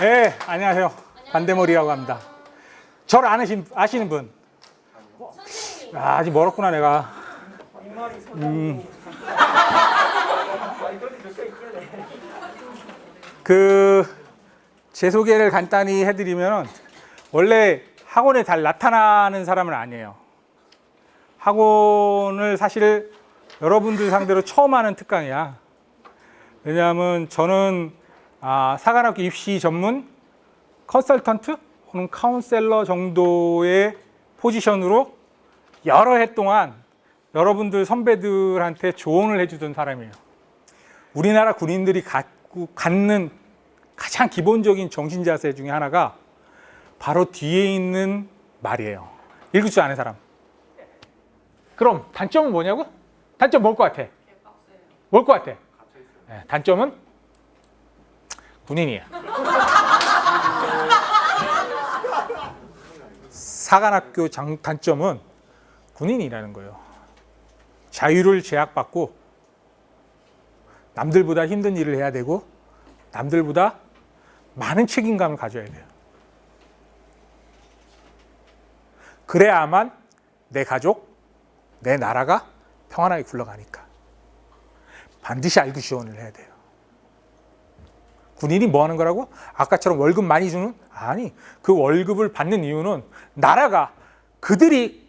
네, 안녕하세요. 반대머리라고 합니다. 저를 아시는, 아시는 분? 선생님이 아, 아직 멀었구나, 내가. 음. 그, 제 소개를 간단히 해드리면, 원래 학원에 잘 나타나는 사람은 아니에요. 학원을 사실 여러분들 상대로 처음 하는 특강이야. 왜냐하면 저는 아, 사관학교 입시 전문 컨설턴트 혹은 카운셀러 정도의 포지션으로 여러 해 동안 여러분들 선배들한테 조언을 해주던 사람이에요. 우리나라 군인들이 갖고 갖는 가장 기본적인 정신 자세 중에 하나가 바로 뒤에 있는 말이에요. 읽을 줄 아는 사람. 그럼 단점은 뭐냐고? 단점 뭘 것 같아? 뭘 것 같아? 네, 단점은 군인이야. 사관학교 장, 단점은 군인이라는 거예요. 자유를 제약받고 남들보다 힘든 일을 해야 되고 남들보다 많은 책임감을 가져야 돼요. 그래야만 내 가족, 내 나라가 평안하게 굴러가니까 반드시 알고 지원을 해야 돼요. 군인이 뭐 하는 거라고? 아까처럼 월급 많이 주는? 아니, 그 월급을 받는 이유는 나라가 그들이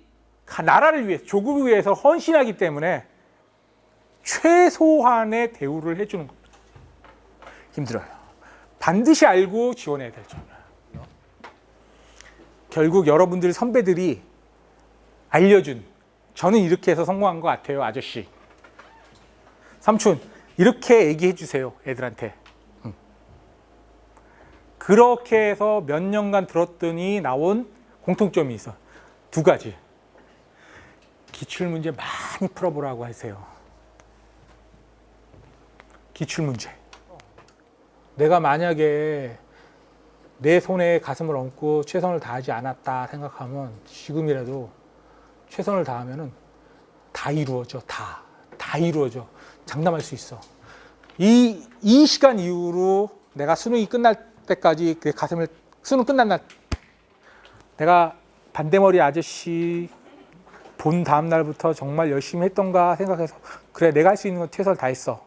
나라를 위해 조국을 위해서 헌신하기 때문에 최소한의 대우를 해주는 겁니다. 힘들어요. 반드시 알고 지원해야 될 점이에요. 결국 여러분들 선배들이 알려준 저는 이렇게 해서 성공한 것 같아요, 아저씨. 삼촌, 이렇게 얘기해 주세요, 애들한테. 음. 그렇게 해서 몇 년간 들었더니 나온 공통점이 있어. 두 가지. 기출 문제 많이 풀어보라고 하세요. 기출 문제. 내가 만약에 내 손에 가슴을 얹고 최선을 다하지 않았다 생각하면 지금이라도 최선을 다하면은 다 이루어져. 다. 다 이루어져. 장담할 수 있어. 이, 이 시간 이후로 내가 수능이 끝날 때까지 그 가슴을, 수능 끝난 날, 내가 반대머리 아저씨 본 다음 날부터 정말 열심히 했던가 생각해서 그래, 내가 할 수 있는 건 최선을 다했어.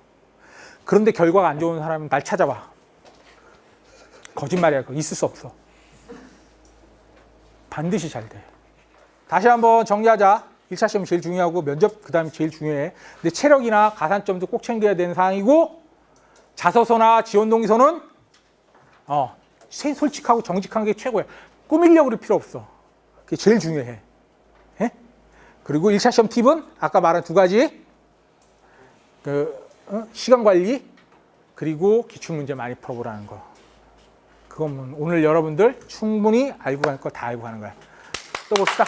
그런데 결과가 안 좋은 사람은 날 찾아와. 거짓말이야. 그거 있을 수 없어. 반드시 잘 돼. 다시 한번 정리하자. 1차 시험이 제일 중요하고 면접 그 다음에 제일 중요해. 근데 체력이나 가산점도 꼭 챙겨야 되는 사항이고 자소서나 지원 동의서는 어, 세- 솔직하고 정직한 게 최고야. 꾸밀려고 그럴 필요 없어. 그게 제일 중요해. 예? 그리고 1차 시험 팁은 아까 말한 두 가지. 그 어? 시간 관리 그리고 기출 문제 많이 풀어보라는 거. 그건 오늘 여러분들 충분히 알고 갈 거 다 알고 가는 거야. 또 봅시다.